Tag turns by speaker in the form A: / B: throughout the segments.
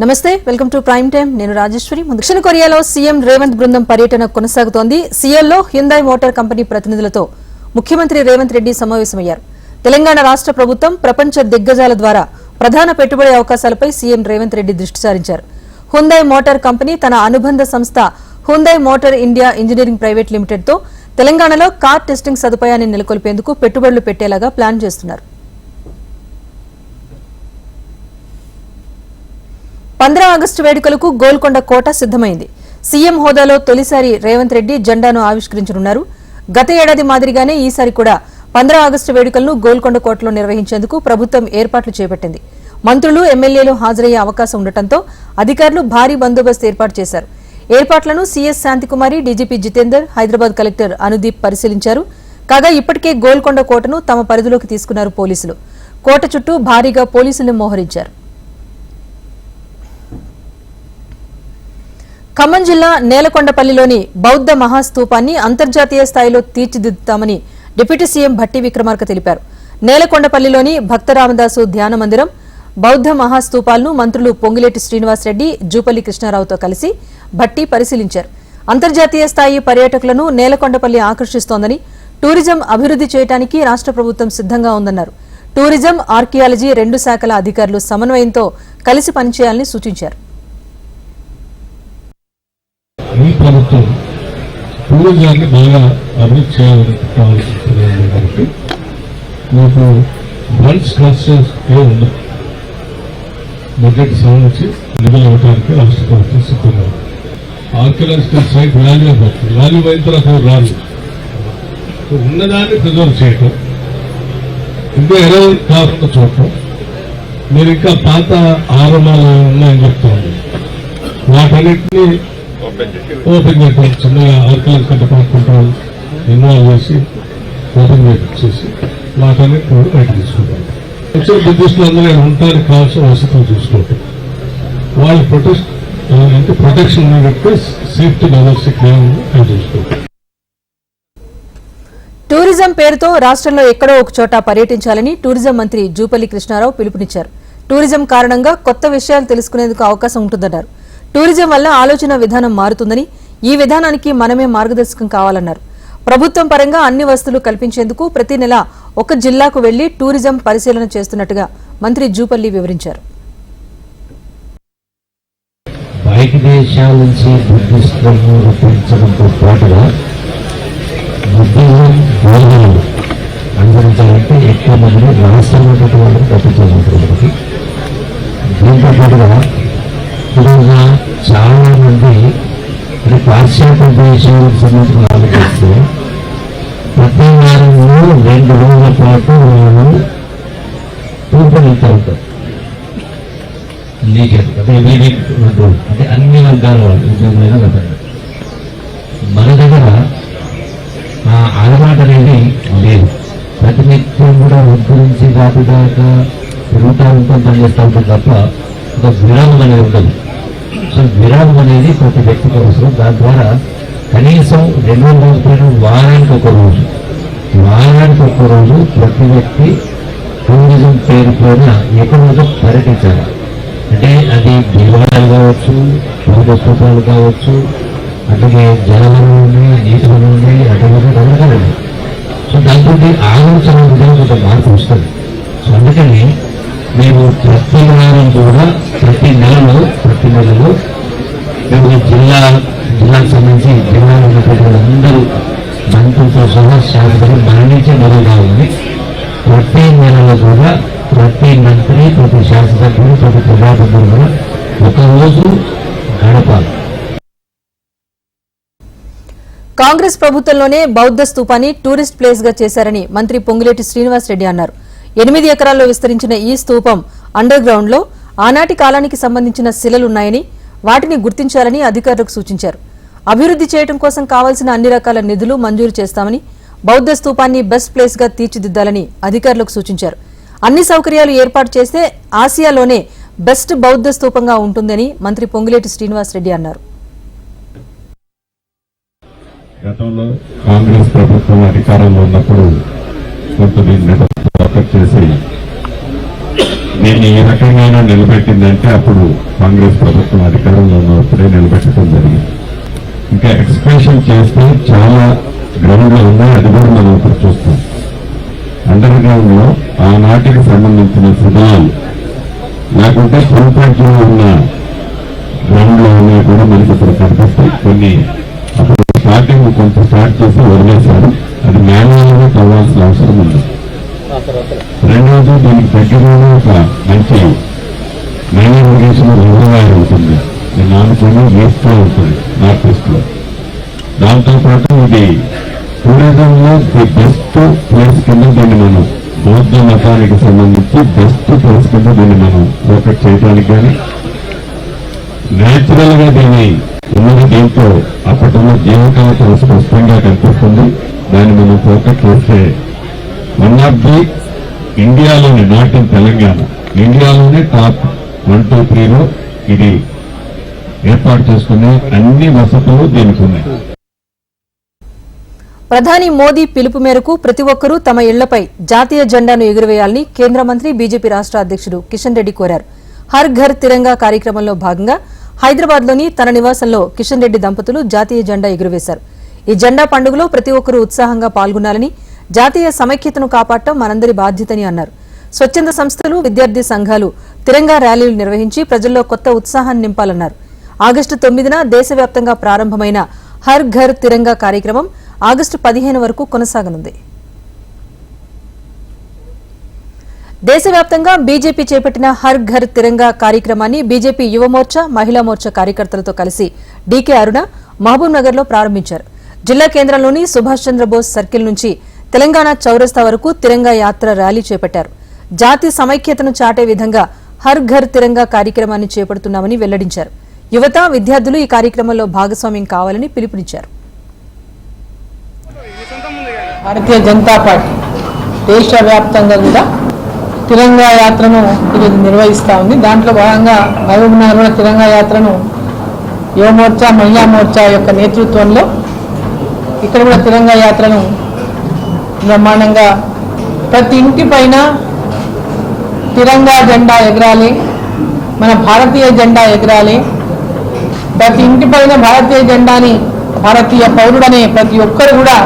A: నమస్తే welcome to prime time నేను రాజేశ్వరి. ముందు దక్షిణ కొరియాలో సీఎం రేవంత్ బృందం పర్యటన కొనసాగుతోంది. సీఎల్లో హ్యుందాయ్ మోటార్ కంపెనీ ప్రతినిధులతో ముఖ్యమంత్రి రేవంత్ రెడ్డి సమావేశమయ్యారు. తెలంగాణ రాష్ట్ర ప్రభుత్వం ప్రపంచ దిగ్గజాల ద్వారా ప్రధాన పెట్టుబడి అవకాశాలపై సీఎం రేవంత్ రెడ్డి దృష్టి సారించారు. హుందాయ్ మోటార్ కంపెనీ తన అనుబంధ సంస్థ Hyundai motor India engineering private లిమిటెడ్తో తెలంగాణలో కార్ టెస్టింగ్ సదుపాయాన్ని నెలకొల్పేందుకు పెట్టుబడులు పెట్టేలాగా ప్లాన్ చేస్తున్నారు. పంద్రా ఆగస్టు వేడుకలకు గోల్కొండ కోట సిద్దమైంది సీఎం హోదాలో తొలిసారి రేవంత్ రెడ్డి జెండాను ఆవిష్కరించనున్నారు. గత ఏడాది మాదిరిగానే ఈసారి కూడా పంద్రా ఆగస్టు వేడుకలను గోల్కొండ కోటలో నిర్వహించేందుకు ప్రభుత్వం ఏర్పాట్లు చేపట్టింది. మంత్రులు ఎమ్మెల్యేలు హాజరయ్యే అవకాశం ఉండటంతో అధికారులు భారీ బందోబస్తు ఏర్పాటు చేశారు. ఏర్పాట్లను CS Shantikumari DGP Jitender Hyderabad collector Anudeep పరిశీలించారు. కాగా ఇప్పటికే గోల్కొండ కోటను తమ పరిధిలోకి తీసుకున్నారు పోలీసులు. కోట చుట్టూ భారీగా పోలీసులను మోహరించారు. ఖమ్మం జిల్లా నేలకొండపల్లిలోని బౌద్ధ మహాస్తూపాన్ని అంతర్జాతీయ స్థాయిలో తీర్చిదిద్దుతామని డిప్యూటీ సీఎం భట్టి విక్రమార్క తెలిపారు. నేలకొండపల్లిలోని భక్త రామదాసు ధ్యాన మందిరం బౌద్ధ మహాస్తూపాలను మంత్రులు పొంగిలేటి శ్రీనివాసరెడ్డి జూపల్లి కృష్ణారావుతో కలిసి భట్టి పరిశీలించారు. అంతర్జాతీయ స్థాయి పర్యాటకులను నేలకొండపల్లి ఆకర్షిస్తోందని టూరిజం అభివృద్ధి చేయడానికి రాష్ట్ర ప్రభుత్వం సిద్ధంగా ఉందన్నారు. టూరిజం ఆర్కియాలజీ రెండు శాఖల అధికారులు సమన్వయంతో కలిసి పనిచేయాలని సూచించారు.
B: ఈ ప్రభుత్వం టూరిజాన్ని బాగా అభివృద్ధి చేయాలని కావాల్సింది కాబట్టి మీకు ఫండ్స్ క్లస్టర్స్ ఏ ఉండదు బడ్జెట్ సంబంధించి నిధులు ఇవ్వడానికి రాష్ట్ర ప్రభుత్వం సిద్ధంగా ఉంది. ఆర్కియలాజికల్ సైట్ వాల్యూ అయిపోతుంది వాల్యూ అయిన తర్వాత ఎవరు రాదు. ఉన్నదాన్ని ప్రిజర్వ్ చేయటం ఇంకా ఎలా కాకుండా చూడటం మీరు ఇంకా పాత ఆరంభాలు ఉన్నాయని చెప్తాను. వాటన్నిటిని ఓపెన్ చేయటం చిన్నగా ఆర్కియలాజికల్ డిపార్ట్మెంట్ వాళ్ళు ఇన్వాల్వ్ చేసి ఓపెన్ చేసి వాటన్నిటి కూడా బయట తీసుకుంటాం వచ్చే బిజినెస్లు అందరూ ఇక్కడ ఉండడానికి కావాల్సిన వసతులు చూసుకుంటాం వాళ్ళు ప్రొటెక్ట్ అంటే ప్రొటెక్షన్ ఉన్నట్టు సేఫ్టీ మెజర్స్ ఇక్కడ అది చూసుకోవటం.
A: టూరిజం పేరుతో రాష్ట్రంలో ఎక్కడో ఒక చోట పర్యటించాలని టూరిజం మంత్రి జూపల్లి కృష్ణారావు పిలుపునిచ్చారు. టూరిజం కారణంగా కొత్త విషయాలు తెలుసుకునేందుకు అవకాశం ఉంటుందన్నారు. టూరిజం వల్ల ఆలోచన విధానం మారుతుందని ఈ విధానానికి మనమే మార్గదర్శకం కావాలన్నారు. ప్రభుత్వం పరంగా అన్ని వసతులు కల్పించేందుకు ప్రతి నెల ఒక జిల్లాకు వెళ్ళి టూరిజం పరిశీలన చేస్తున్నట్టుగా మంత్రి జూపల్లి వివరించారు.
C: బయట దేశాల నుంచి బుద్ధిస్టులను రప్పించడంతో పాటుగా బుద్ధిజం బోధనలు ఎక్కువ మందిని రాష్ట్రంలో ఉన్నటువంటి దీంతో పాటుగా ఈరోజు చాలా మంది అంటే పాశ్చాత్య దేశాలకు సంబంధించిన ఆలోచిస్తే ప్రతి వారంలో రెండు రోజుల పాటు వాళ్ళు టూర్కి ఉంటారు లీగల్ అంటే వీధిక్ అంటే అన్ని వర్గాల వాళ్ళు ఉద్యోగులైనా కదండి మన దగ్గర ఆ అలవాటు అనేది లేదు. ప్రతి నిత్యం కూడా ఒడ్డు దాటిదాకా రాత్రి తిరుగుతూ ఉంటాం పనిచేస్తూ ఉంటాం తప్ప ఒక విరామం అనేది ఉండదు. సో విరామం అనేది ప్రతి వ్యక్తికి అవసరం దాని ద్వారా కనీసం రెండు వందల రోజులు వారానికి ఒక రోజు. వారానికి ఒక రోజు ప్రతి వ్యక్తి టూరిజం పేరు పైన ఎక్కడో పర్యటించాలి. అంటే అది దేవాలయాలు కావచ్చు బౌద్ధ కావచ్చు అట్లాగే జలవనం నీటి వనం ఉంది అటువంటి రకరకాలు సో దాంతో ఆలోచన విధానం కొంత మార్పు వస్తుంది. సో అందుకని మేము ప్రతి వారం కూడా ప్రతి నెలలో ప్రతి నెలలో మేము ఈ జిల్లా జిల్లాకు సంబంధించి జిల్లాలో ఉన్నటువంటి అందరూ మంత్రులతో సహా శాస్త్రం మన నుంచే మొదలు కావాలి ప్రతి నెలలో కూడా ప్రతి మంత్రి ప్రతి శాసనసభ్యులు ప్రతి ప్రజాపతులు కూడా ఒకరోజు గడపాలి
A: కాంగ్రెస్ ప్రభుత్వంలోనే బౌద్ధ స్తూపాన్ని టూరిస్ట్ ప్లేస్గా చేశారని మంత్రి పొంగులేటి శ్రీనివాసరెడ్డి అన్నారు. ఎనిమిది ఎకరాల్లో విస్తరించిన ఈ స్తూపం అండర్ గ్రౌండ్లో ఆనాటి కాలానికి సంబంధించిన శిలలున్నాయని వాటిని గుర్తించాలని అధికారులకు సూచించారు. అభివృద్ధి చేయడం కోసం కావాల్సిన అన్ని రకాల నిధులు మంజూరు చేస్తామని బౌద్ధ స్తూపాన్ని బెస్ట్ ప్లేస్గా తీర్చిదిద్దాలని అధికారులకు సూచించారు. అన్ని సౌకర్యాలు ఏర్పాటు చేస్తే ఆసియాలోనే బెస్ట్ బౌద్ధ స్తూపంగా ఉంటుందని మంత్రి పొంగులేటి శ్రీనివాసరెడ్డి అన్నారు.
D: గతంలో కాంగ్రెస్ ప్రభుత్వం అధికారంలో ఉన్నప్పుడు కొంత దీన్ని చేసి దీన్ని ఈ రకంగా నిలబెట్టిందంటే అప్పుడు కాంగ్రెస్ ప్రభుత్వం అధికారంలో ఉన్నప్పుడే నిలబెట్టడం జరిగింది. ఇంకా ఎక్స్ప్రెషన్ చేస్తే చాలా గ్రౌండ్లో ఉన్నాయి అది కూడా మనం ఇప్పుడు చూస్తాం. అండర్ గ్రౌండ్లో ఆనాటికి సంబంధించిన శిథిలాలు లేకుంటే ఫుల్ ఉన్న గ్రౌండ్లో ఉన్నాయి కూడా మనకి ఇప్పుడు కనిపిస్తాయి. కొన్ని అప్పుడు స్టార్టింగ్ కొంత స్టార్ట్ చేసి వదిలేశారు. అది మాన్యువల్గా తవ్వాల్సిన అవసరం ఉంది. రెండవది దీనికి దగ్గరలో ఒక మంచి. మైన్ ఇరిగేషన్ రిజర్వాయర్ ఉంటుంది. నేను అనుకుని ఈస్ట్ ఉంటుంది నార్త్ ఈస్ట్లో దాంతో ఇది టూరిజం లో ది బెస్ట్ ప్లేస్ కింద దీన్ని మనం బౌద్ధ మతానికి సంబంధించి బెస్ట్ ప్లేస్ కింద దీన్ని మనం ఫోకస్ చేయడానికి కానీ నేచురల్గా దీన్ని ఉన్నది దీంతో అప్పటిలో జీవకాలతో స్పష్టంగా కనిపిస్తుంది. దాన్ని మనం ఫోకస్ చేస్తే వన్ ఆఫ్ ది ఇండియాలోని నాట్ ఇన్ తెలంగాణ ఇండియాలోనే టాప్ వన్ టూ త్రీలో ఇది ఏర్పాటు చేసుకునే అన్ని వసతులు దీనికి ఉన్నాయి.
A: ప్రధాని మోదీ పిలుపు మేరకు ప్రతి ఒక్కరూ తమ ఇళ్ళపై జాతీయ జెండాను ఎగురవేయాలని కేంద్ర మంత్రి బీజేపీ రాష్ట్ర అధ్యక్షుడు కిషన్ రెడ్డి కోరారు. హర్ ఘర్ తిరంగా కార్యక్రమంలో భాగంగా హైదరాబాద్లోని తన నివాసంలో కిషన్ రెడ్డి దంపతులు జాతీయ జెండా ఎగురవేశారు. ఈ జెండా పండుగలో ప్రతి ఒక్కరూ ఉత్సాహంగా పాల్గొనాలని జాతీయ సమైక్యతను కాపాడటం మనందరి బాధ్యతని అన్నారు. స్వచ్ఛంద సంస్థలు విద్యార్థి సంఘాలు తిరంగా ర్యాలీలు నిర్వహించి ప్రజల్లో కొత్త ఉత్సాహాన్ని నింపాలన్నారు. ఆగస్టు తొమ్మిదిన దేశవ్యాప్తంగా ప్రారంభమైన హర్ ఘర్ తిరంగా కార్యక్రమం ఆగస్టు పదిహేను వరకు కొనసాగనుంది. దేశవ్యాప్తంగా బీజేపీ చేపట్టిన హర్ ఘర్ తిరంగా కార్యక్రమాన్ని బీజేపీ యువమోర్చా మహిళా మోర్చా కార్యకర్తలతో కలిసి డీకే అరుణ మహబూబ్ నగర్లో ప్రారంభించారు. జిల్లా కేంద్రంలోని సుభాష్ చంద్రబోస్ సర్కిల్ నుంచి తెలంగాణ చౌరస్తా వరకు తిరంగా యాత్ర ర్యాలీ చేపట్టారు. జాతి సమైక్యతను చాటే విధంగా హర్ ఘర్ తిరంగా కార్యక్రమాన్ని చేపడుతున్నామని వెల్లడించారు. యువత విద్యార్థులు ఈ కార్యక్రమంలో భాగస్వామ్యం కావాలని పిలుపునిచ్చారు.
E: భారతీయ జనతా పార్టీ దేశవ్యాప్తంగా కూడా తిరంగా యాత్రను ఈరోజు నిర్వహిస్తూ ఉంది. దాంట్లో భాగంగా మహబూబ్నగర్ కూడా తిరంగా యాత్రను యువమోర్చా మహిళా మోర్చా యొక్క నేతృత్వంలో ఇక్కడ కూడా తిరంగా యాత్రను బ్రహ్మాండంగా ప్రతి ఇంటి పైన తిరంగా జెండా ఎగరాలి మన భారతీయ జెండా ఎగరాలి. ప్రతి ఇంటి పైన భారతీయ జెండాని భారతీయ పౌరుడనే ప్రతి ఒక్కరు కూడా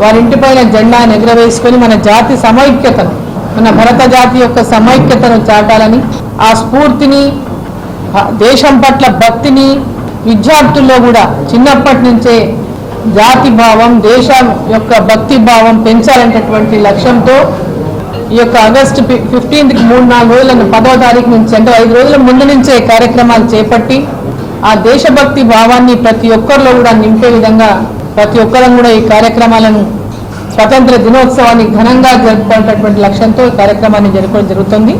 E: వారి ఇంటి పైన జెండాను ఎగరవేసుకొని మన జాతి సమైక్యతను మన భరత జాతి యొక్క సమైక్యతను చాటాలని ఆ స్ఫూర్తిని దేశం పట్ల భక్తిని విద్యార్థుల్లో కూడా చిన్నప్పటి నుంచే జాతి భావం దేశం యొక్క భక్తి భావం పెంచాలనేటటువంటి లక్ష్యంతో ఈ యొక్క ఆగస్టు ఫిఫ్టీన్త్కి మూడు నాలుగు రోజులను పదవ తారీఖు నుంచి అంటే ఐదు రోజుల ముందు నుంచే కార్యక్రమాలు చేపట్టి ఆ దేశభక్తి భావాన్ని ప్రతి ఒక్కరిలో కూడా నింపే విధంగా ప్రతి ఒక్కరం కూడా ఈ కార్యక్రమాలను స్వతంత్ర దినోత్సవాన్ని ఘనంగా జరుపుకునేటటువంటి లక్ష్యంతో కార్యక్రమాన్ని జరుపుకోవడం జరుగుతుంది.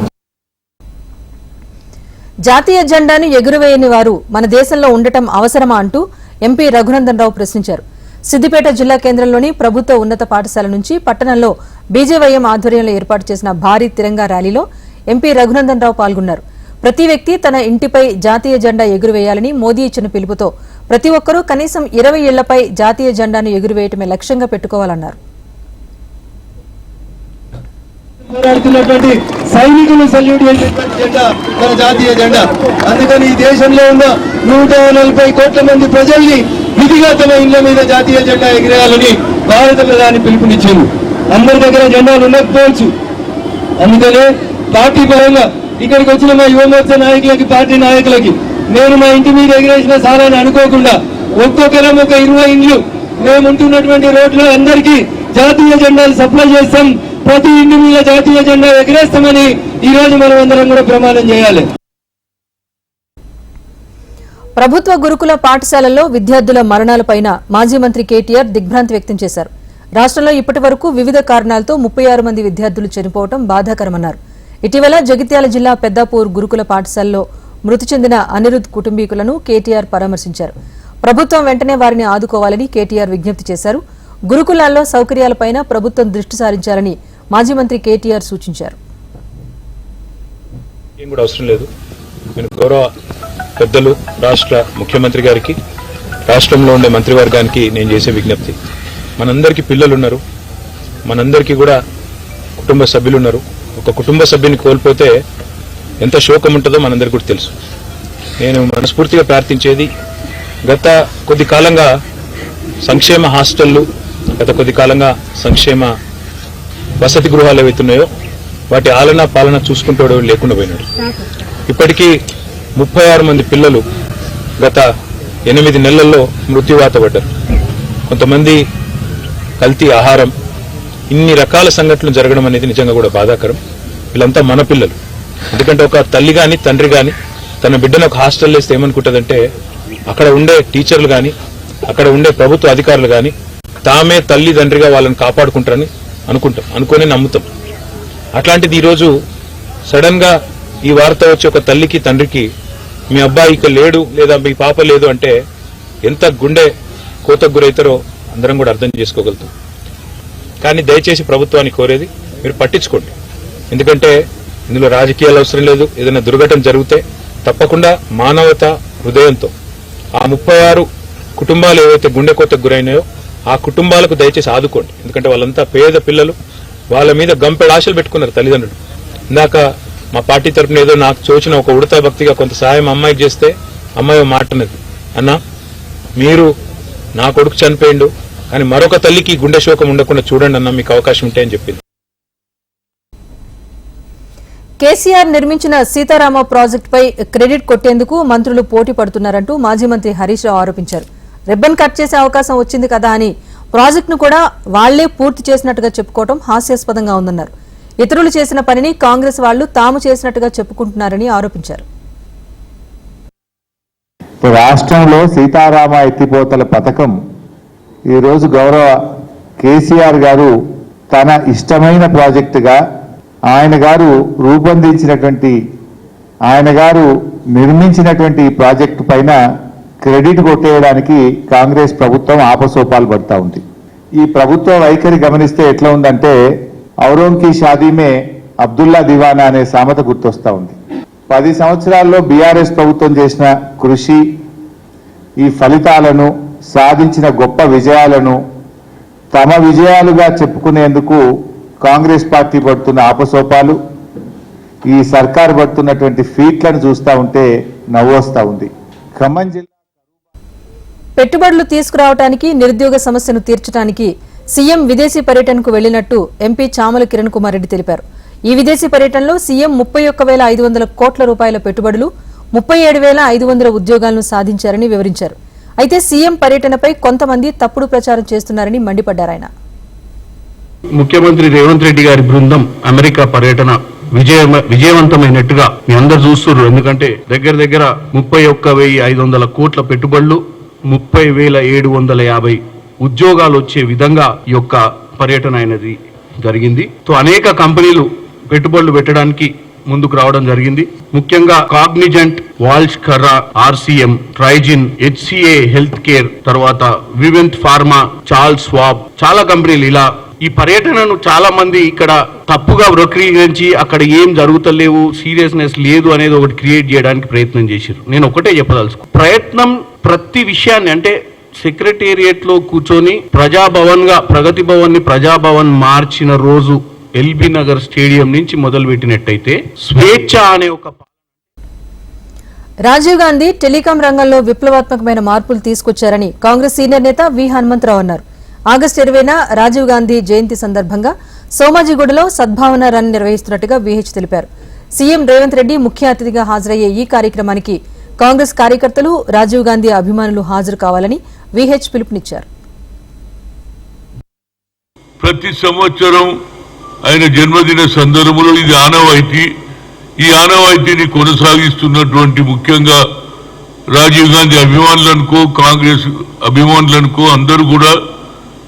A: జాతీయ జెండాను ఎగురవేయని వారు మన దేశంలో ఉండటం అవసరమా అంటూ ఎంపీ రఘునందన్ రావు ప్రశ్నించారు. సిద్దిపేట జిల్లా కేంద్రంలోని ప్రభుత్వ ఉన్నత పాఠశాల నుంచి పట్టణంలో బీజేవైఎం ఆధ్వర్యంలో ఏర్పాటు చేసిన భారీ తిరంగా ర్యాలీలో ఎంపీ రఘునందన్ రావు పాల్గొన్నారు. ప్రతి వ్యక్తి తన ఇంటిపై జాతీయ జెండా ఎగురవేయాలని మోదీ ఇచ్చిన పిలుపుతో ప్రతి ఒక్కరూ కనీసం ఇరవై ఏళ్ళపై జాతీయ జెండాను ఎగురవేయటమే లక్ష్యంగా పెట్టుకోవాలన్నారు.
F: పోరాడుతున్నటువంటి సైనికులు సల్యూట్ చేసేటువంటి జెండా మన జాతీయ జెండా. అందుకని ఈ దేశంలో ఉన్న నూట నలభై కోట్ల మంది ప్రజల్ని విధిగా తమ ఇళ్ళ మీద జాతీయ జెండా ఎగిరేయాలని భారత ప్రధాని పిలుపునిచ్చింది అందరి దగ్గర జెండాలు ఉండకపోవచ్చు. అందుకనే పార్టీ పరంగా ఇక్కడికి వచ్చిన మా యువమోర్చ నాయకులకి పార్టీ నాయకులకి నేను మా ఇంటి మీద ఎగిరేసిన సారాన్ని అనుకోకుండా ఒక్కొక్కరం ఒక ఇరవై ఇండ్లు మేము ఉంటున్నటువంటి రోడ్లో అందరికీ జాతీయ జెండాలు సప్లై చేస్తాం. ప్రతి ఇంటి మీద జాతీయ జెండా ఎగరేస్తామని ఈ రోజు మనం అందరం కూడా ప్రమాణం చేయాలి.
A: ప్రభుత్వ గురుకుల పాఠశాలల్లో విద్యార్థుల మరణాలపైన మాజీ మంత్రి కేటీఆర్ దిగ్భ్రాంతి వ్యక్తం చేశారు. రాష్ట్రంలో ఇప్పటి వరకు వివిధ కారణాలతో ముప్పై ఆరు మంది విద్యార్థులు చనిపోవడం బాధాకరమన్నారు. ఇటీవల జగిత్యాల జిల్లా పెద్దాపూర్ గురుకుల పాఠశాలలో మృతి చెందిన అనిరుద్ కుటుంబీకులను కేటీఆర్ పరామర్శించారు. ప్రభుత్వం వెంటనే వారిని ఆదుకోవాలని కేటీఆర్ విజ్ఞప్తి చేశారు. గురుకులాల్లో సౌకర్యాలపైన ప్రభుత్వం దృష్టి సారించాలని మాజీ మంత్రి కేటీఆర్ సూచించారు.
G: ఏం కూడా అవసరం లేదు. నేను గౌరవ పెద్దలు రాష్ట్ర ముఖ్యమంత్రి గారికి రాష్ట్రంలో ఉండే మంత్రివర్గానికి నేను చేసే విజ్ఞప్తి. మనందరికీ పిల్లలు ఉన్నారు. మనందరికీ కూడా కుటుంబ సభ్యులు ఉన్నారు. ఒక కుటుంబ సభ్యుని కోల్పోతే ఎంత శోకం ఉంటుందో మనందరికీ కూడా తెలుసు. నేను మనస్ఫూర్తిగా ప్రార్థించేది గత కొద్ది కాలంగా సంక్షేమ హాస్టళ్ళు గత కొద్ది కాలంగా సంక్షేమ వసతి గృహాలు ఏవైతున్నాయో వాటి ఆలన పాలన చూసుకుంటాడు లేకుండా పోయినాడు. ఇప్పటికీ ముప్పై ఆరు మంది పిల్లలు గత ఎనిమిది నెలల్లో మృత్యువాత పడ్డారు. కొంతమంది కల్తీ ఆహారం ఇన్ని రకాల సంఘటనలు జరగడం అనేది నిజంగా కూడా బాధాకరం. వీళ్ళంతా మన పిల్లలు. ఎందుకంటే ఒక తల్లి గాని తండ్రి గాని తన బిడ్డను ఒక హాస్టల్ వేస్తే ఏమనుకుంటుందంటే అక్కడ ఉండే టీచర్లు కానీ అక్కడ ఉండే ప్రభుత్వ అధికారులు కానీ తామే తల్లి తండ్రిగా వాళ్ళని కాపాడుకుంటారని అనుకుంటాం అనుకొని నమ్ముతాం. అట్లాంటిది ఈరోజు సడన్గా ఈ వార్త వచ్చి ఒక తల్లికి తండ్రికి మీ అబ్బాయి ఇక లేడు లేదా మీ పాప లేదు అంటే ఎంత గుండె కోతకు గురవుతారో అందరం కూడా అర్థం చేసుకోగలుగుతాం. కానీ దయచేసి ప్రభుత్వాన్ని కోరేది మీరు పట్టించుకోండి. ఎందుకంటే ఇందులో రాజకీయాలు అవసరం లేదు ఏదైనా దుర్ఘటన జరిగితే తప్పకుండా మానవత హృదయంతో ఆ ముప్పై ఆరు కుటుంబాలు ఏవైతే గుండె కోతకు గురైనాయో ఆ కుటుంబాలకు దయచేసి ఆదుకోండి. ఎందుకంటే వాళ్ళంతా పేద పిల్లలు. వాళ్ళ మీద గంపెడు ఆశలు పెట్టుకున్నారు తల్లిదండ్రులు. ఇందాక మా పార్టీ తరపున ఏదో నాకు చోచిన ఒక ఉడతా భక్తిగా కొంత సాయం అమ్మాయికి చేస్తే అమ్మాయి మాటనది మాట అన్నా మీరు నా కొడుకు చనిపోయిండు కానీ మరొక తల్లికి గుండె శోకం ఉండకుండా చూడండి అన్న మీకు అవకాశం ఉంటే అని చెప్పింది.
A: కేసీఆర్ నిర్మించిన సీతారామ ప్రాజెక్టుపై క్రెడిట్ కొట్టేందుకు మంత్రులు పోటీ పడుతున్నారంటూ మాజీ మంత్రి హరీష్ రావు ఆరోపించారు. రిబ్బన్ కట్ చేసే అవకాశం వచ్చింది కదా అని ప్రాజెక్టును కూడా వాళ్ళే పూర్తి చేసినట్టుగా చెప్పుకోవడం హాస్యాస్పదంగా ఉందన్నారు. ఇతరులు చేసిన పనిని కాంగ్రెస్ వాళ్ళు తాము చేసినట్టుగా చెప్పుకుంటున్నారని ఆరోపించారు.
H: రాష్ట్రంలో సీతారామ ఎత్తిపోతల పథకం ఈరోజు గౌరవ కేసీఆర్ గారు తన ఇష్టమైన ప్రాజెక్టుగా ఆయన గారు రూపొందించినటువంటి ఆయన గారు నిర్మించినటువంటి ప్రాజెక్టు పైన క్రెడిట్ కొట్టేయడానికి కాంగ్రెస్ ప్రభుత్వం ఆపసోపాలు పడతా ఉంది. ఈ ప్రభుత్వ వైఖరి గమనిస్తే ఎట్లా ఉందంటే ఔరోంకి షాదీమే అబ్దుల్లా దివానా అనే సామెత గుర్తొస్తా ఉంది. పది సంవత్సరాల్లో బీఆర్ఎస్ ప్రభుత్వం చేసిన కృషి ఈ ఫలితాలను సాధించిన గొప్ప విజయాలను తమ విజయాలుగా చెప్పుకునేందుకు కాంగ్రెస్ పార్టీ పడుతున్న ఆపసోపాలు ఈ సర్కారు పడుతున్నటువంటి ఫీట్లను చూస్తా ఉంటే నవ్వొస్తా ఉంది. ఖమ్మం జిల్లా
A: పెట్టుబడులు తీసుకురావడానికి నిరుద్యోగ సమస్యను తీర్చడానికి సీఎం విదేశీ పర్యటనకు వెళ్ళినట్టు ఎంపీ చామల కిరణ్ కుమార్ రెడ్డి తెలిపారు. ఈ విదేశీ పర్యటనలో సీఎం ముప్పై ఒక్క వేల ఐదు వందల కోట్ల రూపాయల పెట్టుబడులు ముప్పై ఏడు వేల ఐదు వందల ఉద్యోగాలను సాధించారని వివరించారు. అయితే సీఎం పర్యటనపై కొంతమంది తప్పుడు ప్రచారం చేస్తున్నారని మండిపడ్డారాయన
I: ముఖ్యమంత్రి రేవంత్ రెడ్డి గారి బృందం అమెరికా పర్యటన విజయ విజయవంతమైనట్టుగా మీ అందరు చూస్తున్నారు. ఎందుకంటే దగ్గర దగ్గర ముప్పై ఒక్క వెయ్యి ఐదు వందల కోట్ల పెట్టుబడులు ముప్పై వేల ఏడు వందల యాభై ఉద్యోగాలు వచ్చే విధంగా ఈ యొక్క పర్యటన అనేది జరిగింది. సో అనేక కంపెనీలు పెట్టుబడులు పెట్టడానికి ముందుకు రావడం జరిగింది. ముఖ్యంగా Cognizant Walsh Karra RCM Trigyn HCA health care తర్వాత వివెంత్ ఫార్మా చార్ల్స్ స్వాబ్ చాలా కంపెనీలు ఇలా ఈ పర్యటనను చాలా మంది ఇక్కడ తప్పుగా వక్రీకరించి అక్కడ ఏం జరుగుతలేవు సీరియస్నెస్ లేదు అనేది ఒకటి క్రియేట్ చేయడానికి ప్రయత్నం చేశారు నేను ఒకటే చెప్పదలుచుకో ప్రయత్నం ప్రతి విషయాన్ని అంటే సెక్రటేరియట్లో కూర్చొని ప్రజాభవన్గా ప్రగతి భవన్ని ప్రజాభవన్ మార్చిన రోజు ఎల్బీ నగర్ స్టేడియం నుంచి మొదలు పెట్టినట్టయితే స్వేచ్ఛ అనే ఒక
A: రాజీవ్ గాంధీ టెలికాం రంగంలో విప్లవాత్మకమైన మార్పులు తీసుకొచ్చారని కాంగ్రెస్ సీనియర్ నేత వి హనుమంతరావు అన్నారు. ఆగస్టు ఇరవైన రాజీవ్ గాంధీ జయంతి సందర్భంగా సోమాజిగూడలో సద్భావన రన్ నిర్వహిస్తున్నట్టుగా విహెచ్ తెలిపారు. సీఎం రేవంత్ రెడ్డి ముఖ్య అతిథిగా హాజరయ్యే ఈ కార్యక్రమానికి కాంగ్రెస్ కార్యకర్తలు రాజీవ్ గాంధీ అభిమానులు హాజరు కావాలని విహెచ్ పిలుపునిచ్చారు.
J: ప్రతి సంవత్సరం ఆయన జన్మదిన సందర్భంలో ఇది ఆనవాయితీ. ఈ ఆనవాయితీని కొనసాగిస్తున్నటువంటి ముఖ్యంగా రాజీవ్ గాంధీ అభిమానులనుకో కాంగ్రెస్ అభిమానులనుకో అందరూ కూడా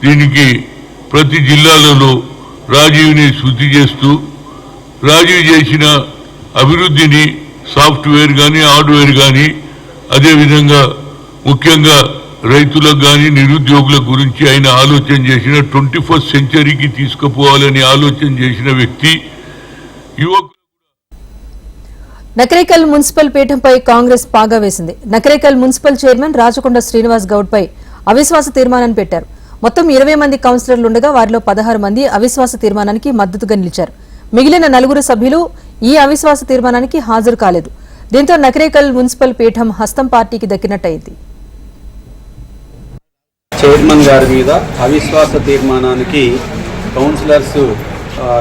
J: దీనికి ప్రతి జిల్లాలలో రాజీవ్ని శుద్ధి చేస్తూ రాజీవ్ చేసిన అభివృద్ధిని సాఫ్ట్వేర్ కానీ హార్డ్వేర్ కానీ అదేవిధంగా ముఖ్యంగా రైతులకు కానీ నిరుద్యోగుల గురించి ఆయన ఆలోచన చేసిన ట్వంటీ ఫస్ట్ సెంచరీకి తీసుకుపోవాలని ఆలోచన చేసిన వ్యక్తి యువకు.
A: నకరేకల్ మున్సిపల్ పీఠంపై కాంగ్రెస్ పాగా వేసింది. నకరేకల్ మున్సిపల్ చైర్మన్ రాచకొండ శ్రీనివాస్ గౌడ్పై అవిశ్వాస తీర్మానాన్ని పెట్టారు. మొత్తం ఇరవై మంది కౌన్సిలర్లు ఉండగా వారిలో పదహారు మంది అవిశ్వాస తీర్మానానికి మద్దతుగా నిలిచారు. మిగిలిన నలుగురు సభ్యులు ఈ అవిశ్వాస తీర్మానానికి హాజరు కాలేదు. దీంతో నకరేకల్ మున్సిపల్ పీఠం హస్తం పార్టీకి దక్కినట్టయింది.
K: చైర్మన్ గారి మీద అవిశ్వాస తీర్మానానికి కౌన్సిలర్స్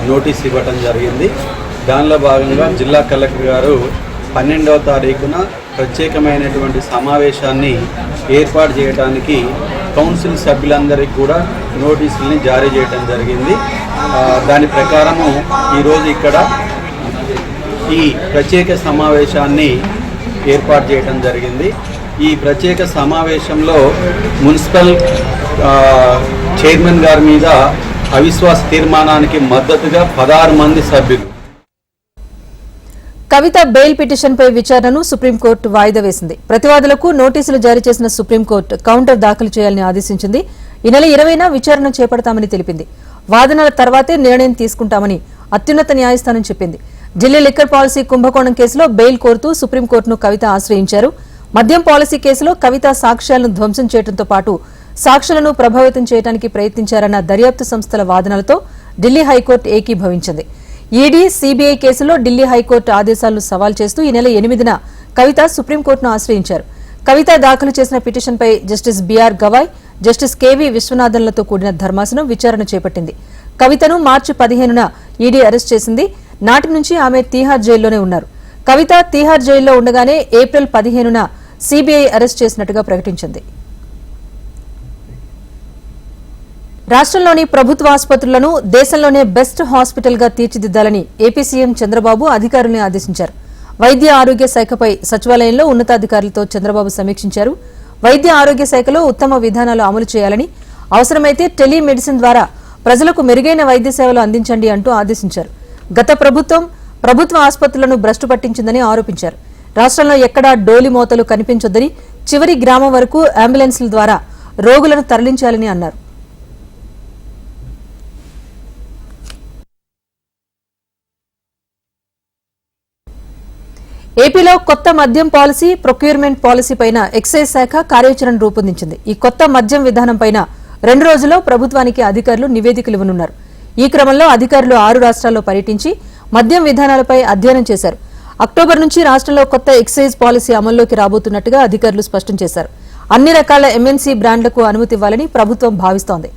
K: నోటీస్ ఇవ్వటం జరిగింది. దానిలో భాగంగా జిల్లా కలెక్టర్ గారు పన్నెండవ తారీఖున ప్రత్యేకమైనటువంటి సమావేశాన్ని ఏర్పాటు చేయడానికి కౌన్సిల్ సభ్యులందరికీ కూడా నోటీసుల్ని జారీ చేయడం జరిగింది. దాని ప్రకారము ఈరోజు ఇక్కడ ఈ ప్రత్యేక సమావేశాన్ని ఏర్పాటు చేయడం జరిగింది. ఈ ప్రత్యేక సమావేశంలో మున్సిపల్ చైర్మన్ గారి మీద అవిశ్వాస తీర్మానానికి మద్దతుగా పదహారు మంది సభ్యులు
A: కవిత బెయిల్ పిటిషన్పై విచారణను సుప్రీంకోర్టు వాయిదా వేసింది. ప్రతివాదులకు నోటీసులు జారీ చేసిన సుప్రీంకోర్టు కౌంటర్ దాఖలు చేయాలని ఆదేశించింది. ఈ నెల ఇరవైన విచారణ చేపడతామని తెలిపింది. వాదనల తర్వాతే నిర్ణయం తీసుకుంటామని అత్యున్నత న్యాయస్థానం చెప్పింది. ఢిల్లీ లిక్కర్ పాలసీ కుంభకోణం కేసులో బెయిల్ కోరుతూ సుప్రీంకోర్టును కవిత ఆశ్రయించారు. మద్యం పాలసీ కేసులో కవిత సాక్ష్యాలను ధ్వంసం చేయడంతో పాటు సాక్షులను ప్రభావితం చేయడానికి ప్రయత్నించారన్న దర్యాప్తు సంస్థల వాదనలతో ఢిల్లీ హైకోర్టు ఏకీభవించింది. ఈడీ సీబీఐ కేసులో ఢిల్లీ హైకోర్టు ఆదేశాలను సవాల్ చేస్తూ ఈ నెల ఎనిమిదిన కవిత సుప్రీంకోర్టును ఆశ్రయించారు. కవిత దాఖలు చేసిన పిటిషన్పై justice BR Gavai justice KV విశ్వనాథన్లతో కూడిన ధర్మాసనం విచారణ చేపట్టింది. కవితను మార్చి పదిహేనున ఈడీ అరెస్ట్ చేసింది. నాటి నుంచి ఆమె తీహార్ జైల్లోనే ఉన్నారు. కవిత తీహార్ జైల్లో ఉండగానే ఏప్రిల్ పదిహేనున సీబీఐ అరెస్ట్ చేసినట్టుగా ప్రకటించింది. రాష్ట్రంలోని ప్రభుత్వ ఆసుపత్రులను దేశంలోనే బెస్ట్ హాస్పిటల్గా తీర్చిదిద్దాలని ఏపీ సీఎం చంద్రబాబు అధికారుల్ని ఆదేశించారు. వైద్య ఆరోగ్య శాఖపై సచివాలయంలో ఉన్నతాధికారులతో చంద్రబాబు సమీక్షించారు. వైద్య ఆరోగ్య శాఖలో ఉత్తమ విధానాలు అమలు చేయాలని అవసరమైతే టెలిమెడిసిన్ ద్వారా ప్రజలకు మెరుగైన వైద్య సేవలు అందించండి అంటూ ఆదేశించారు. గత ప్రభుత్వం ప్రభుత్వ ఆసుపత్రులను భ్రష్టు పట్టించిందని ఆరోపించారు. రాష్ట్రంలో ఎక్కడా డోలి మోతలు కనిపించొద్దని చివరి గ్రామం వరకు అంబులెన్స్ల ద్వారా రోగులను తరలించాలని అన్నారు. ఏపీలో కొత్త మద్యం పాలసీ ప్రొక్యూర్మెంట్ పాలసీ పైన ఎక్సైజ్ శాఖ కార్యాచరణ రూపొందించింది. ఈ కొత్త మద్యం విధానం పైన రెండు రోజుల్లో ప్రభుత్వానికి అధికారులు నివేదికలు ఇవ్వనున్నారు. ఈ క్రమంలో అధికారులు ఆరు రాష్ట్రాల్లో పర్యటించి మద్యం విధానాలపై అధ్యయనం చేశారు. అక్టోబర్ నుంచి రాష్ట్రంలో కొత్త ఎక్సైజ్ పాలసీ అమల్లోకి రాబోతున్నట్టుగా అధికారులు స్పష్టం చేశారు. అన్ని రకాల ఎంఎన్సీ బ్రాండ్లకు అనుమతి ఇవ్వాలని ప్రభుత్వం భావిస్తోంది.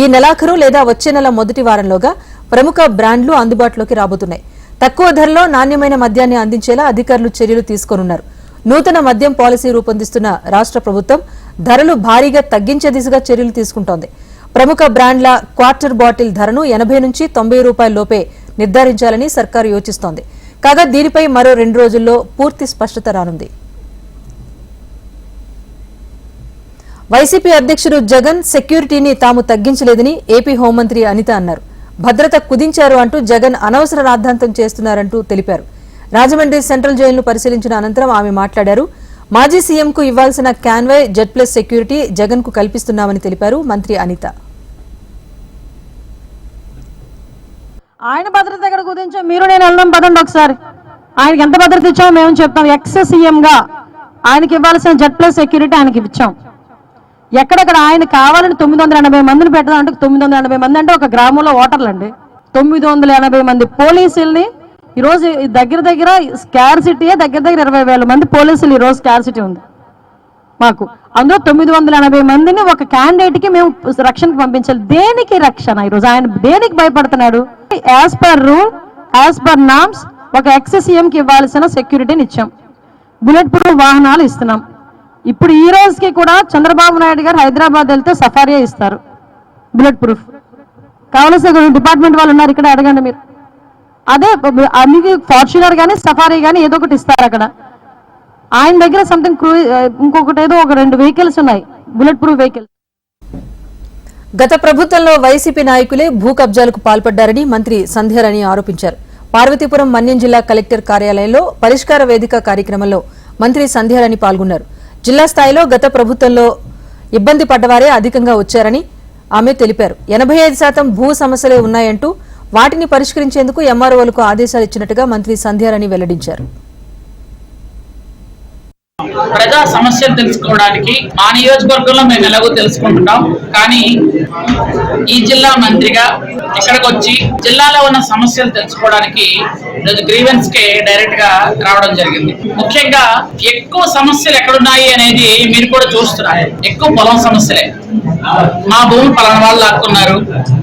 A: ఈ నెలాఖరు లేదా వచ్చే నెల మొదటి వారంలోగా ప్రముఖ బ్రాండ్లు అందుబాటులోకి రాబోతున్నాయి. తక్కువ ధరలో నాణ్యమైన మద్యాన్ని అందించేలా అధికారులు చర్యలు తీసుకోనున్నారు. నూతన మద్యం పాలసీ రూపొందిస్తున్న రాష్ట్ర ప్రభుత్వం ధరలు భారీగా తగ్గించే దిశగా చర్యలు తీసుకుంటోంది. ప్రముఖ బ్రాండ్ల క్వార్టర్ బాటిల్ ధరను ఎనభై నుంచి తొంభై రూపాయల లోపే నిర్ధారించాలని సర్కారు యోచిస్తోంది. కాగా దీనిపై మరో రెండు రోజుల్లో పూర్తి స్పష్టత రానుంది. వైసీపీ అధ్యక్షుడు జగన్ సెక్యూరిటీని తాము తగ్గించలేదని ఏపీ హోంమంత్రి అనిత అన్నారు. భద్రత కుదించారు అంటూ జగన్ అనవసర రాద్ధాంతం చేస్తున్నారంటూ తెలిపారు. రాజమండ్రి సెంట్రల్ జైలును పరిశీలించిన అనంతరం ఆమె మాట్లాడారు. మాజీ సీఎంకు ఇవ్వాల్సిన క్యాన్వై జెడ్ ప్లస్ సెక్యూరిటీ జగన్కు కల్పిస్తున్నామని తెలిపారు మంత్రి అనిత.
L: ఆయన భద్రత ఎక్కడ కుదించాం మీరు నేను వెళ్ళడం పదండి ఒకసారి. ఆయనకి ఎంత భద్రత ఇచ్చామో మేము చెప్తాం. ఎక్స్ సీఎం గా ఆయనకి ఇవ్వాల్సిన జెడ్ ప్లస్ సెక్యూరిటీ ఆయనకి ఇచ్చాం. ఎక్కడెక్కడ ఆయన కావాలని తొమ్మిది వందల ఎనభై మందిని పెట్టడం అంటే తొమ్మిది వందల ఎనభై మంది అంటే ఒక గ్రామంలో ఓటర్లు అండి తొమ్మిది వందల ఎనభై మంది పోలీసుల్ని ఈరోజు దగ్గర దగ్గర స్కార్సిటీయే దగ్గర దగ్గర ఇరవై వేల మంది పోలీసులు ఈరోజు స్కార్సిటీ ఉంది. మాకు. అందులో తొమ్మిది వందల ఎనభై మందిని ఒక క్యాండిడేట్కి మేము రక్షణకు పంపించాలి. దేనికి రక్షణ? ఈరోజు ఆయన దేనికి భయపడుతున్నాడు? As per rule as per norms ఒక ఎక్స్ ఇవ్వాల్సిన సెక్యూరిటీని ఇచ్చాం. బుల్లెట్ ప్రూఫ్ వాహనాలు ఇస్తున్నాం. ఇప్పుడు ఈ రోజుకి కూడా చంద్రబాబు నాయుడు గారు హైదరాబాద్ వెళ్తే సఫారియా ఇస్తారు. బుల్లెట్ ప్రూఫ్ కావలసిన డిపార్ట్మెంట్ వాళ్ళు ఉన్నారు ఇక్కడ అడగండి మీరు. అదే మీకు ఫార్చునర్ కానీ సఫారీ కానీ ఏదో ఒకటి ఇస్తారు అక్కడ. ఆయన దగ్గర సంథింగ్ క్రూ ఇంకొకటి ఏదో ఒక రెండు వెహికల్స్ ఉన్నాయి. బుల్లెట్ ప్రూఫ్ వెహికల్స్
A: గత ప్రభుత్వంలో వైసీపీ నాయకులే భూ కబ్జాలకు పాల్పడ్డారని మంత్రి సంధ్యారాణి ఆరోపించారు. పార్వతీపురం మన్యం జిల్లా కలెక్టర్ కార్యాలయంలో పరిష్కార వేదిక కార్యక్రమంలో మంత్రి సంధ్యారాణి పాల్గొన్నారు. జిల్లా స్థాయిలో గత ప్రభుత్వంలో ఇబ్బంది పడ్డవారే అధికంగా వచ్చారని ఆమె తెలిపారు. ఎనభై ఐదు శాతం భూ సమస్యలే ఉన్నాయంటూ వాటిని పరిష్కరించేందుకు ఎంఆర్ఓలకు ఆదేశాలు ఇచ్చినట్టుగా మంత్రి సంధ్యారాణి వెల్లడించారు.
M: ప్రజా సమస్యలు తెలుసుకోవడానికి మా నియోజకవర్గంలో మేము ఎలాగో తెలుసుకుంటున్నాం. కానీ ఈ జిల్లా మంత్రిగా ఇక్కడికి వచ్చి జిల్లాలో ఉన్న సమస్యలు తెలుసుకోవడానికి ఈరోజు గ్రీవెన్స్కి డైరెక్ట్గా రావడం జరిగింది. ముఖ్యంగా ఎక్కువ సమస్యలు ఎక్కడున్నాయి అనేది మీరు కూడా చూస్తున్నారు. ఎక్కువ పొలం సమస్యలే. మా భూమి పలానా వాళ్ళు లాక్కున్నారు.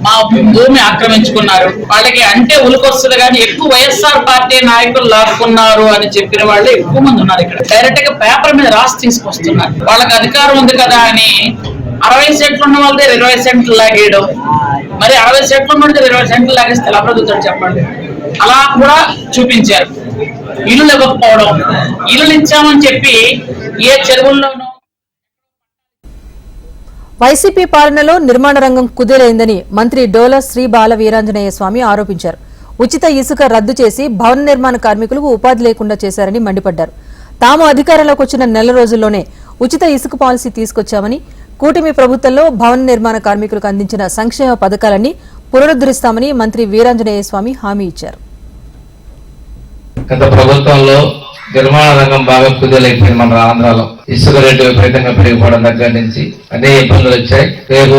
M: మా భూమి ఆక్రమించుకున్నారు. వాళ్ళకి అంటే ఉలికొస్తుంది కానీ ఎక్కువ వైఎస్ఆర్ పార్టీ నాయకులు లాక్కున్నారు అని చెప్పిన వాళ్ళు ఎక్కువ మంది ఉన్నారు ఇక్కడ. డైరెక్ట్గా పేపర్ మీద రాసి తీసుకొస్తున్నారు. వాళ్ళకి అధికారం ఉంది కదా అని. అరవై సెంట్లు ఉన్న వాళ్ళ దగ్గర ఇరవై సెంట్లు లాగేయడం. మరి అరవై సెంట్లు ఉన్న వాళ్ళ దగ్గర ఇరవై సెంట్లు లాగేస్తే ఎలా బ్రతుకుతాడు చెప్పండి? అలా కూడా చూపించారు. ఇల్లు ఇవ్వకపోవడం. ఇల్లు ఇచ్చామని చెప్పి ఏ చెరువుల్లోనూ
A: వైసీపీ పాలనలో నిర్మాణ రంగం కుదేలైందని మంత్రి డోలా శ్రీ బాల వీరాంజనేయ స్వామి ఆరోపించారు. ఉచిత ఇసుక రద్దు చేసి భవన నిర్మాణ కార్మికులకు ఉపాధి లేకుండా చేశారని మండిపడ్డారు. తాము అధికారంలోకి వచ్చిన నెల రోజుల్లోనే ఉచిత ఇసుక పాలసీ తీసుకొచ్చామని కూటమి ప్రభుత్వంలో భవన నిర్మాణ కార్మికులకు అందించిన సంక్షేమ పథకాలన్నీ పునరుద్ధరిస్తామని మంత్రి వీరాంజనేయ స్వామి హామీ ఇచ్చారు.
C: గత ప్రభుత్వంలో నిర్మాణ రంగం బాగా కుదేలైపోయింది మన ఆంధ్రాలో. ఇసుక రేటు విపరీతంగా పెరిగిపోవడం దగ్గర నుంచి అనే ఇబ్బందులు వచ్చాయి. రేపు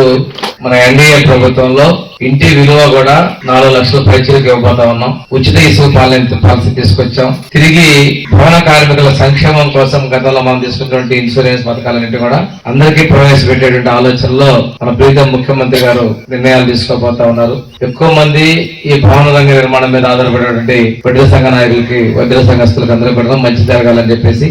C: మన ఎన్డీఏ ప్రభుత్వంలో ఇంటి విలువ కూడా నాలుగు లక్షల పైచీలకు ఇవ్వబోతా ఉన్నాం. ఉచిత ఇసుక పాలన పాలసీ తీసుకొచ్చాం. తిరిగి భవన కార్మికుల సంక్షేమం కోసం గతంలో మనం తీసుకున్నటువంటి ఇన్సూరెన్స్ పథకాలన్నింటి కూడా అందరికీ ప్రవేశపెట్టేటువంటి ఆలోచనలో మన ప్రీతం ముఖ్యమంత్రి గారు నిర్ణయాలు తీసుకోబోతా ఉన్నారు. ఎక్కువ మంది ఈ భవన రంగ నిర్మాణం మీద ఆధారపడేటువంటి వడ్డీల సంఘ నాయకులకి వడ్డీల సంఘస్థులకు అందరూ కూడా మంచి జరగాలని చెప్పేసి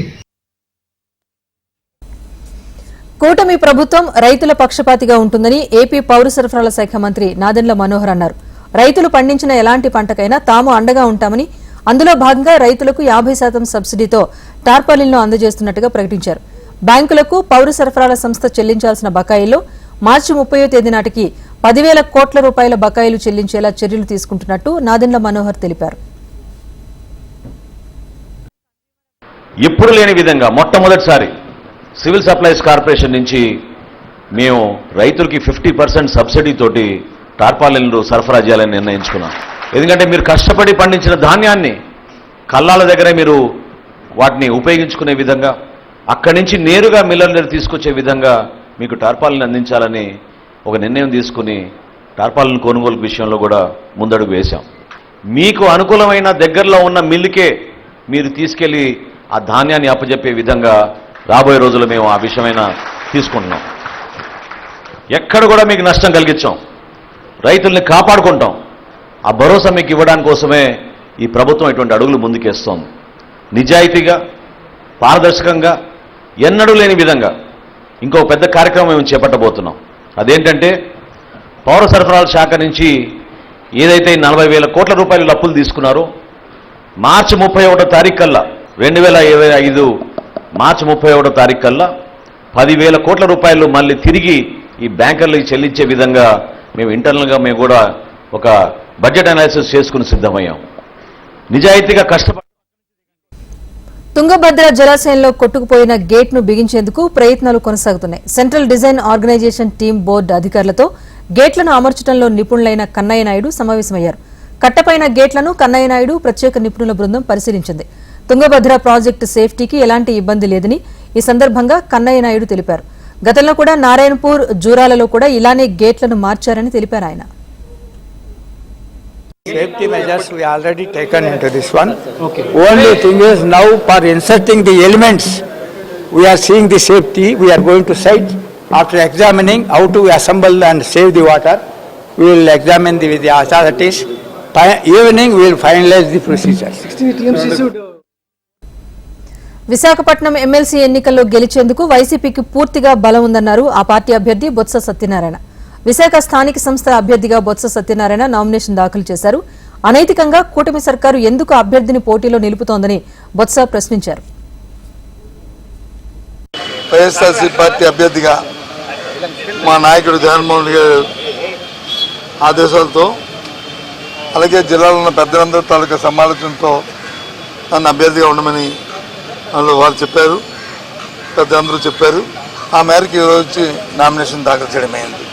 A: కూటమి ప్రభుత్వం రైతుల పక్షపాతిగా ఉంటుందని ఏపీ పౌర సరఫరాల శాఖ మంత్రి నాదెండ్ల మనోహర్ అన్నారు. రైతులు పండించిన ఎలాంటి పంటకైనా తాము అండగా ఉంటామని అందులో భాగంగా రైతులకు యాభై శాతం సబ్సిడీతో టార్పాలిన్లు అందజేస్తున్నట్టుగా ప్రకటించారు. బ్యాంకులకు పౌర సరఫరాల సంస్థ చెల్లించాల్సిన బకాయిల్లో మార్చి ముప్పయో తేదీ నాటికి పదివేల కోట్ల రూపాయల బకాయిలు చెల్లించేలా చర్యలు తీసుకుంటున్నట్టు నాదెండ్ల మనోహర్ తెలిపారు.
N: ఎప్పుడు లేని విధంగా మొట్టమొదటిసారి సివిల్ సప్లైస్ కార్పొరేషన్ నుంచి మేము రైతులకి ఫిఫ్టీ పర్సెంట్ సబ్సిడీతోటి టార్పాలిన్లు సరఫరా చేయాలని నిర్ణయించుకున్నాం. ఎందుకంటే మీరు కష్టపడి పండించిన ధాన్యాన్ని కల్లాల దగ్గర మీరు వాటిని ఉపయోగించుకునే విధంగా అక్కడి నుంచి నేరుగా మిల్లర్ దగ్గర తీసుకొచ్చే విధంగా మీకు టార్పాలిన్ అందించాలని ఒక నిర్ణయం తీసుకుని టార్పాలిన్ కొనుగోలు విషయంలో కూడా ముందడుగు వేశాం. మీకు అనుకూలమైన దగ్గరలో ఉన్న మిల్లుకే మీరు తీసుకెళ్ళి ఆ ధాన్యాన్ని అప్పజెప్పే విధంగా రాబోయే రోజుల్లో మేము ఆ విషయమైన తీసుకుంటున్నాం. ఎక్కడ కూడా మీకు నష్టం కలిగించాం. రైతుల్ని కాపాడుకుంటాం. ఆ భరోసా మీకు ఇవ్వడానికి కోసమే ఈ ప్రభుత్వం ఇటువంటి అడుగులు ముందుకేస్తోంది. నిజాయితీగా పారదర్శకంగా ఎన్నడూ లేని విధంగా ఇంకో పెద్ద కార్యక్రమం మేము చేపట్టబోతున్నాం. అదేంటంటే పౌర సరఫరాల శాఖ నుంచి ఏదైతే నలభై వేల కోట్ల రూపాయలు అప్పులు తీసుకున్నారో మార్చి ముప్పై ఒకటో తారీఖు కల్లా రెండు వేల ఇరవై ఐదు మార్చి ముప్పై ఒకటో తారీఖు కల్లా పదివేల కోట్ల రూపాయలు మళ్ళీ తిరిగి ఈ బ్యాంకర్లకు చెల్లించే విధంగా మేము ఇంటర్నల్గా మేము కూడా ఒక బడ్జెట్ అనాలిసిస్ చేసుకుని సిద్ధమయ్యాం. నిజాయితీగా కష్టపడి
A: తుంగభద్ర జలాశయంలో కొట్టుకుపోయిన గేట్ను బిగించేందుకు ప్రయత్నాలు కొనసాగుతున్నాయి. Central design organisation team board అధికారులతో గేట్లను అమర్చడంలో నిపుణులైన కన్నయ్య నాయుడు సమావేశమయ్యారు. కట్టపైన గేట్లను కన్నయ్య నాయుడు ప్రత్యేక నిపుణుల బృందం పరిశీలించింది. తుంగభద్ర ప్రాజెక్టు సేఫ్టీకి ఎలాంటి ఇబ్బంది లేదని ఈ సందర్భంగా కన్నయ్య నాయుడు తెలిపారు గతంలో కూడా నారాయణపూర్ జూరాలలో కూడా ఇలానే గేట్లను మార్చారని తెలిపారు ఆయన
O: Safety measures we already taken into this one. Okay. Only thing is now for inserting the elements, we are seeing the safety, we are going to site. After examining how to assemble and save the water, we will examine the, with the authorities. Fi- Evening, we will finalize the procedures.
A: Visakhapatnam MLC ఎన్నికల్లో గెలిచేందుకు వైసీపీకి పూర్తిగా బలం ఉందన్నారు ఆ party అభ్యర్థి బొత్స సత్యనారాయణ. విశాఖ స్థానిక సంస్థల అభ్యర్థిగా బొత్స సత్యనారాయణ నామినేషన్ దాఖలు చేశారు. అనైతికంగా కూటమి సర్కారు ఎందుకు అభ్యర్థిని పోటీలో నిలుపుతోందని బొత్స ప్రశ్నించారు.
P: వైఎస్ఆర్సీ పార్టీ అభ్యర్థిగా మా నాయకుడు జగన్మోహన్ గారి ఆదేశాలతో అలాగే జిల్లాలో ఉన్న పెద్దలందరూ తాలూకా సమాలోచనతో నన్ను అభ్యర్థిగా ఉండమని వాళ్ళు చెప్పారు చెప్పారు పెద్దలందరూ చెప్పారు. ఆ మేరకు ఈరోజు వచ్చి నామినేషన్ దాఖలు చేయడం అయింది.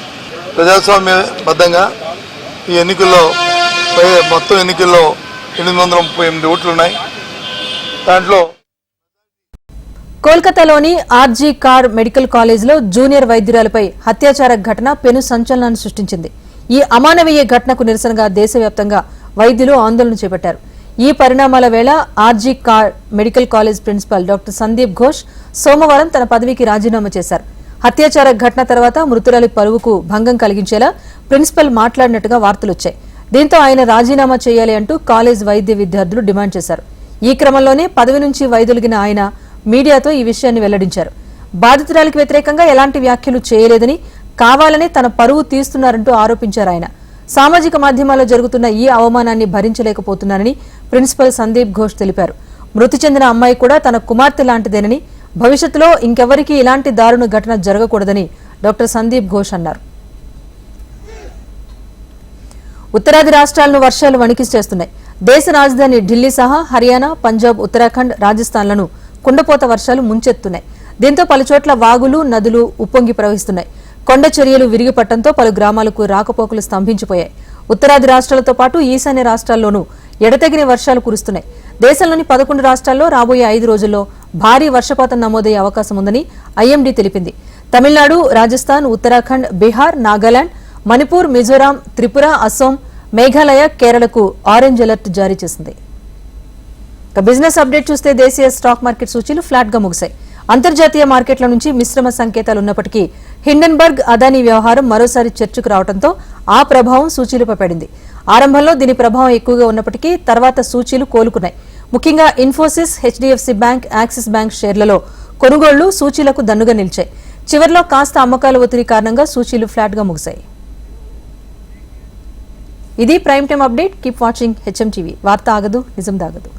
P: ప్రజాస్వామ్యబద్ధంగా ఈ ఎన్నికల్లో మొత్తం ఎన్నికల్లో ఎనిమిది వందల ముప్పై ఎనిమిది ఓట్లున్నాయి దాంట్లో
A: కోల్కతాలోని ఆర్జీ కార్ మెడికల్ కాలేజ్లో జూనియర్ వైద్యురాలపై హత్యాచార ఘటన పెను సంచలనాన్ని సృష్టించింది. ఈ అమానవీయ ఘటనకు నిరసనగా దేశవ్యాప్తంగా వైద్యులు ఆందోళన చేపట్టారు. ఈ పరిణామాల వేళ RG Kar medical college principal doctor Sandeep Ghosh సోమవారం తన పదవికి రాజీనామా చేశారు. హత్యాచార ఘటన తర్వాత మృతురాలి పరువుకు భంగం కలిగించేలా ప్రిన్సిపల్ మాట్లాడినట్టుగా వార్తలొచ్చాయి దీంతో ఆయన రాజీనామా చేయాలి అంటూ కాలేజ్ వైద్య విద్యార్థులు డిమాండ్ చేశారు. ఈ క్రమంలోనే పదవి నుంచి వైదొలిగిన ఆయన మీడియాతో ఈ విషయాన్ని వెల్లడించారు. బాధితురాలికి వ్యతిరేకంగా ఎలాంటి వ్యాఖ్యలు చేయలేదని కావాలనే తన పరువు తీస్తున్నారంటూ ఆరోపించారు ఆయన. సామాజిక మాధ్యమాల్లో జరుగుతున్న ఈ అవమానాన్ని భరించలేకపోతున్నానని ప్రిన్సిపల్ సందీప్ ఘోష్ తెలిపారు. మృతి చెందిన అమ్మాయి కూడా తన కుమార్తె లాంటిదేనని భవిష్యత్తులో ఇంకెవరికీ ఇలాంటి దారుణ ఘటన జరగకూడదని డాక్టర్ సందీప్ ఘోష్ అన్నారు. ఉత్తరాది రాష్ట్రాలను వర్షాలు వణికిసి చేస్తున్నాయి దేశ రాజధాని ఢిల్లీ సహా హర్యానా పంజాబ్ ఉత్తరాఖండ్ రాజస్థాన్లను కుండపోత వర్షాలు ముంచెత్తున్నాయి. దీంతో పలుచోట్ల వాగులు నదులు ఉప్పొంగి ప్రవహిస్తున్నాయి కొండ చర్యలు విరిగిపట్టడంతో పలు గ్రామాలకు రాకపోకలు స్తంభించిపోయాయి. ఉత్తరాది రాష్ట్రాలతో పాటు ఈశాన్య రాష్ట్రాల్లోనూ ఎడతెగిన వర్షాలు కురుస్తున్నాయి. దేశంలోని పదకొండు రాష్ట్రాల్లో రాబోయే ఐదు రోజుల్లో భారీ వర్షపాతం నమోదయ్యే అవకాశం ఉందని ఐఎండీ తెలిపింది. తమిళనాడు రాజస్థాన్ ఉత్తరాఖండ్ బీహార్ నాగాలాండ్ మణిపూర్ మిజోరాం త్రిపుర అస్సోం మేఘాలయ కేరళకు ఆరెంజ్ అలర్ట్ జారీ చేసింది. బిజినెస్ అప్డేట్ చూస్తే దేశీయ స్టాక్ మార్కెట్ సూచీలు ఫ్లాట్గా ముగిశాయి. అంతర్జాతీయ మార్కెట్ల నుంచి మిశ్రమ సంకేతాలు ఉన్నప్పటికీ హిండెన్బర్గ్ అదానీ వ్యవహారం మరోసారి చర్చకు రావడంతో ఆ ప్రభావం సూచీలపై పడింది. ఆరంభంలో దీని ప్రభావం ఎక్కువగా ఉన్నప్పటికీ తర్వాత సూచీలు కోలుకున్నాయి. ముఖ్యంగా Infosys HDFC bank Axis bank షేర్లలో కొనుగోళ్ళు సూచీలకు దన్నుగా నిలిచాయి. చివరిలో కాస్త అమ్మకాల ఒత్తిడి కారణంగా సూచీలు ఫ్లాట్గా ముగిశాయి. ఇది prime time update. Keep watching HM TV. వార్త ఆగదు నిజం దాగదు.